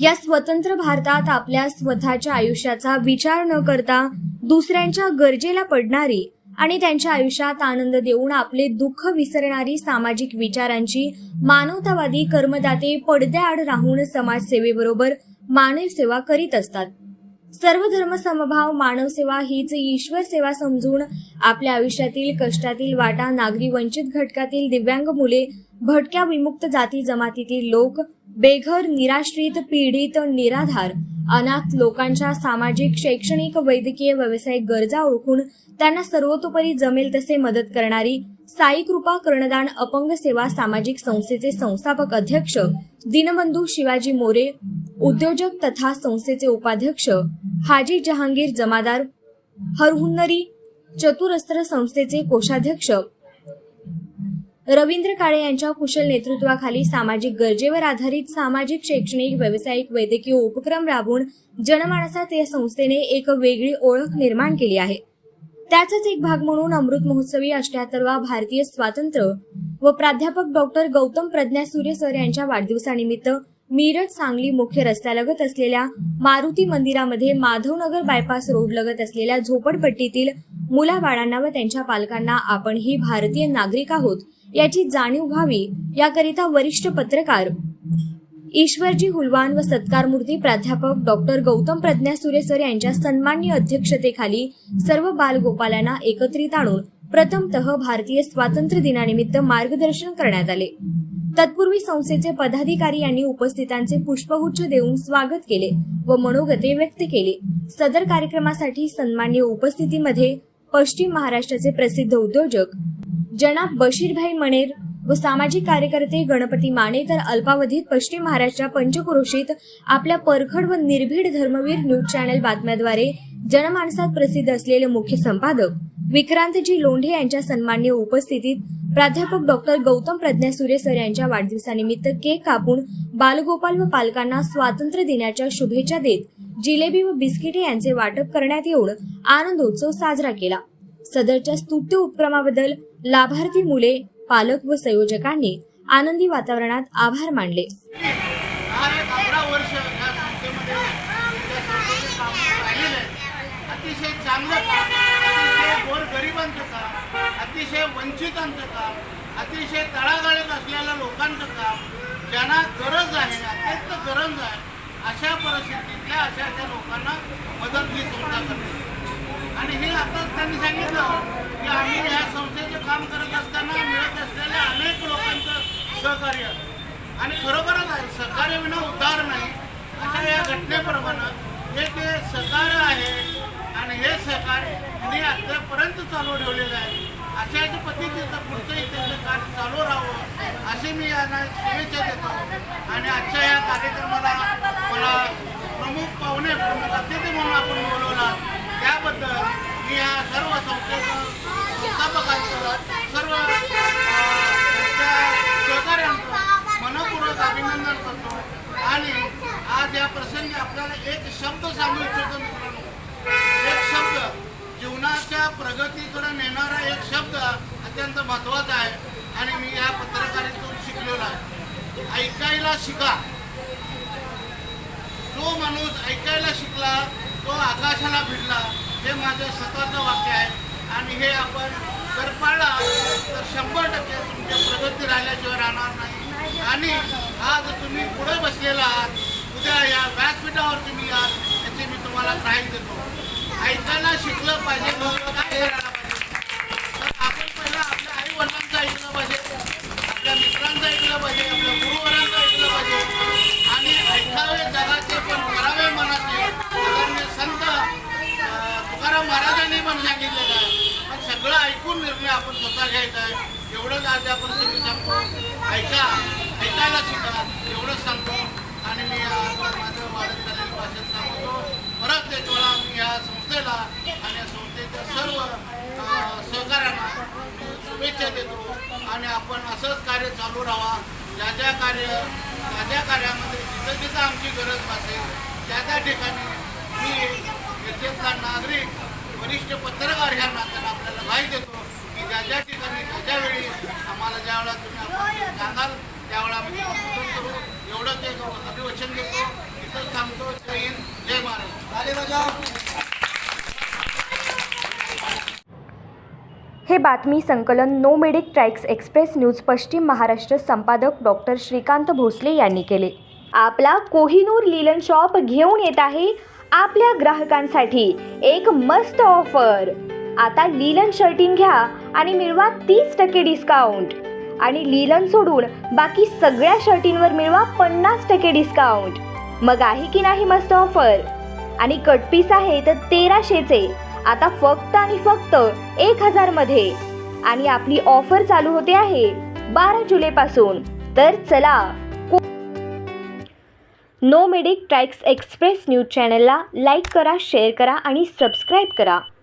या स्वतंत्र भारतात आपल्या स्वतःच्या आयुष्याचा विचार न करता दुसऱ्यांच्या गरजेला पडणारी आणि त्यांच्या आयुष्यात आनंद देऊन आपले दुःख विसरणारी सामाजिक विचारांची मानवतावादी कर्मदाते पडद्याआड राहून समाजसेवेबरोबर मानव सेवा करीत असतात. सर्व धर्म समभाव मानवसेवा हीच ईश्वर सेवा समजून आपल्या आयुष्यातील कष्टातील वाटा नागरी वंचित घटकातील दिव्यांग मुले भटक्या विमुक्त जाती जमातीतील लोक बेघर निराश्रित पीडित निराधार अनाथ लोकांच्या सामाजिक शैक्षणिक वैद्यकीय व्यावसायिक गरजा ओळखून त्यांना सर्वतोपरी जमेल तसे मदत करणारी साई कृपा कर्णदान अपंग सेवा सामाजिक संस्थेचे संस्थापक अध्यक्ष दिनबंधू शिवाजी मोरे उद्योजक तथा संस्थेचे उपाध्यक्ष हाजी जहांगीर जमादार हरहुन्नरी चतुरस्त्र संस्थेचे कोषाध्यक्ष रवींद्र काळे यांच्या कुशल नेतृत्वाखाली सामाजिक गरजेवर आधारित सामाजिक शैक्षणिक व्यावसायिक वैद्यकीय उपक्रम राबवून जनमानसात या संस्थेने एक वेगळी ओळख निर्माण केली आहे. त्याचाच एक भाग म्हणून अमृत महोत्सवी अष्ट्याहत्तरवा भारतीय स्वातंत्र्य व प्राध्यापक डॉक्टर गौतम प्रज्ञा सूर्य सर यांच्या वाढदिवसानिमित्त मिरज सांगली मुख्य रस्त्यालगत असलेल्या मारुती मंदिरामध्ये माधवनगर बायपास रोड लगत असलेल्या झोपडपट्टीतील मुलाबाळांना व त्यांच्या पालकांना आपण ही भारतीय नागरिक आहोत याची जाणीव व्हावी याकरिता वरिष्ठ पत्रकार ईश्वरजी हुलवान व सत्कारमूर्ती प्राध्यापक डॉक्टर गौतम प्रज्ञा सुरेसर यांच्या सन्मान्य अध्यक्षतेखाली सर्व बालगोपालांना एकत्रित आणून प्रथमतः भारतीय स्वातंत्र्य दिनानिमित्त मार्गदर्शन करण्यात आले. तत्पूर्वी संस्थेचे पदाधिकारी यांनी उपस्थितांचे पुष्पगुच्छ देऊन स्वागत केले व मनोगते व्यक्त केले. सदर कार्यक्रमासाठी सन्मान्य उपस्थितीमध्ये पश्चिम महाराष्ट्राचे प्रसिद्ध उद्योजक जनाब बशीरभाई मणेर व सामाजिक कार्यकर्ते गणपती माने तर अल्पावधीत पश्चिम महाराष्ट्र पंचक्रोशीत आपल्या परखड व निर्भीड धर्मवीर न्यूज चॅनल बातम्याद्वारे जनमानसात प्रसिद्ध असलेले मुख्य संपादक विक्रांतजी लोंढे यांच्या सन्मान्य उपस्थितीत प्राध्यापक डॉक्टर गौतम प्रज्ञा सुरेसर यांच्या वाढदिवसानिमित्त केक कापून बालगोपाल व पालकांना स्वातंत्र्य दिनाच्या शुभेच्छा देत जिलेबी व बिस्किटे यांचे वाटप करण्यात येऊन आनंदोत्सव साजरा केला. सदरच्या स्तुत्य उपक्रमाबद्दल लाभार्थी मुले पालक व संयोजकांनी आनंदी वातावरणात आभार मानले. अतिशय चांगलं अतिशय गोरगरिबांचं काम अतिशय वंचितांचं काम अतिशय तळागाळीत असलेल्या लोकांचं काम ज्यांना गरज आहे अत्यंत गरज आहे अशा परिस्थितीतल्या अशा अशा लोकांना मदत ही संस्था करते. आणि हे आता त्यांनी सांगितलं की आम्ही या संस्थेचे काम करत असताना मिळत असलेल्या अनेक लोकांचं सहकार्य. आणि खरोखरच आहे सहकार्य विना उद्धार नाही. अशा या घटनेप्रमाणे हे ते सहकार्य आहे आणि हे सहकार्य त्यांनी आतापर्यंत चालू ठेवलेलं आहे. अशाच पद्धतीचं पुढचंही त्यांचं कार्य चालू राहावं असे मी यांना शुभेच्छा देतो. आणि आजच्या या कार्यक्रमाला मला प्रमुख पाहुणे प्रमुख अतिथी म्हणून आपण बोलवला. त्याबद्दल मी या सर्व संस्थेचं संस्थापकांचं सर्व सहकार्यांचं मनपूर्वक अभिनंदन करतो. आणि आज या प्रसंगी आपल्याला एक शब्द अत्यंत महत्वाचं आहे आणि मी या पत्रकारितेतून शिकलेलो आहे. ऐकायला शिका. जो माणूस ऐकायला शिकला तो आकाशाला भिडला हे माझं स्वतःचं वाक्य आहे. आणि हे आपण जर पाळला तर शंभर टक्के तुमच्या प्रगती राहिल्याशिवाय राहणार नाही. आणि आज तुम्ही पुढे बसलेला आहात उद्या या व्यासपीठावर तुम्ही आहात याची मी तुम्हाला प्राईज देतो. ऐकायला शिकलं पाहिजे काय पाहिजे आपण स्वतः घ्यायचा आहे एवढंच आज आपण सगळी सांगतो ऐका ऐकायला शिका एवढंच सांगतो आणि मी आपण माझं वाढत चाललेलं भाषण सांगतो परत एक वेळा मी या संस्थेला आणि या संस्थेच्या सर्व सहकाऱ्यांना शुभेच्छा देतो आणि आपण असंच कार्य चालू राहा ज्या ज्या कार्य ज्या ज्या कार्यामध्ये जिथं जिथं आमची गरज भासेल त्या त्या ठिकाणी मी निर्देशला नागरिक वरिष्ठ पत्रकार ह्या नात्यानं आपल्याला माहिती देतो ज्या ज्या ठिकाणी ज्या ज्या वेळी आम्हाला ज्या वेळेला तुम्ही सांगाल त्यावेळेला आम्ही करू. एवढं ते अभिवचन देतो. इथं थांबतो. जय हिंद जय महाराज हे बातमी संकलन no medic tracks express news पश्चिम महाराष्ट्र संपादक डॉक्टर श्रीकांत भोसले यांनी केले. आपला कोहिनूर लिलन शॉप घेऊन येत आहे आपल्या ग्राहकांसाठी एक मस्त ऑफर. आता लिलन शर्टिंग घ्या आणि मिळवा तीस टक्के डिस्काउंट आणि लिलन सोडून बाकी सगळ्या शर्टींवर मिळवा पन्नास टक्के डिस्काउंट मग आहे की नाही मस्त ऑफर आणि कटपीस आहे तर तेराशेचे. आता फक्त आणि फक्त एक हजारमध्ये आणि आपली ऑफर चालू होते आहे बारा जुलै पासून. तर चला no medic tracks express news चॅनलला लाईक करा शेअर करा आणि सबस्क्राईब करा.